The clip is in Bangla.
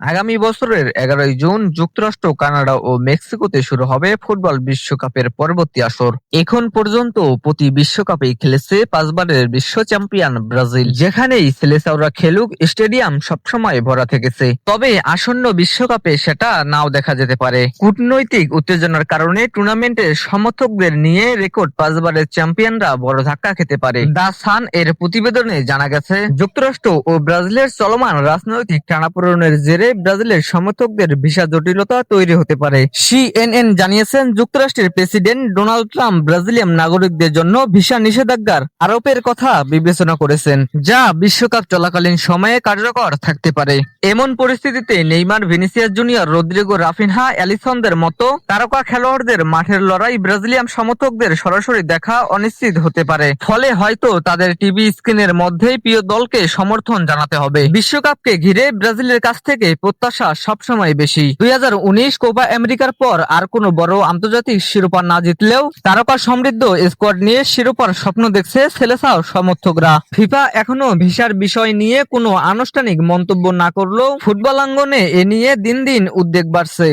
আগামী বছরের এগারোই জুন যুক্তরাষ্ট্র, কানাডা ও মেক্সিকোতে শুরু হবে ফুটবল বিশ্বকাপের পরবর্তী আসর। এখন পর্যন্ত প্রতি বিশ্বকাপেই খেলেছে পাঁচবারের বিশ্ব চ্যাম্পিয়ন ব্রাজিল, যেখানেই সেলেসাওরা খেলুক, স্টেডিয়াম সবসময় ভরা থেকেছে। তবে আসন্ন বিশ্বকাপে সেটা নাও দেখা যেতে পারে। কূটনৈতিক উত্তেজনার কারণে টুর্নামেন্টের সমর্থকদের নিয়ে রেকর্ড পাঁচবারের চ্যাম্পিয়নরা বড় ধাক্কা খেতে পারে। দা সান এর প্রতিবেদনে জানা গেছে, যুক্তরাষ্ট্র ও ব্রাজিলের চলমান রাজনৈতিক টানাপোড়েনের জেরে ব্রাজিলের সমর্থকদের ভিসা জটিলতা তৈরি হতে পারে। সিএনএন জানিয়েছেন যুক্তরাষ্ট্রের প্রেসিডেন্ট ডোনাল্ড ট্রাম্প ব্রাজিলিয়ান নাগরিকদের জন্য ভিসা নিষেধাজ্ঞার আরোপের কথা বিবেচনা করেছেন, যা বিশ্বকাপ চলাকালীন সময়ে কার্যকর থাকতে পারে। এমন পরিস্থিতিতে Neymar, Vinicius Junior, Rodrygo, Raphinha, অ্যালিসনদের মতো তারকা খেলোয়াড়দের মাঠের লড়াই ব্রাজিলিয়ান সমর্থকদের সরাসরি দেখা অনিশ্চিত হতে পারে। ফলে হয়তো তাদের টিভি স্ক্রিনের মধ্যেই প্রিয় দলকে সমর্থন জানাতে হবে। বিশ্বকাপকে ঘিরে ব্রাজিলের কাছ থেকে প্রত্যাশা সবসময় বেশি। দুই হাজার উনিশ কোপা আমেরিকার পর আর কোন বড় আন্তর্জাতিক শিরোপা না জিতলেও তারকা সমৃদ্ধ স্কোয়াড নিয়ে শিরোপার স্বপ্ন দেখছে সেলেসাও সমর্থকরা। ফিফা এখনও ভিসার বিষয় নিয়ে কোনো আনুষ্ঠানিক মন্তব্য না করলেও ফুটবল আঙ্গনে এ নিয়ে দিন দিন উদ্বেগ বাড়ছে।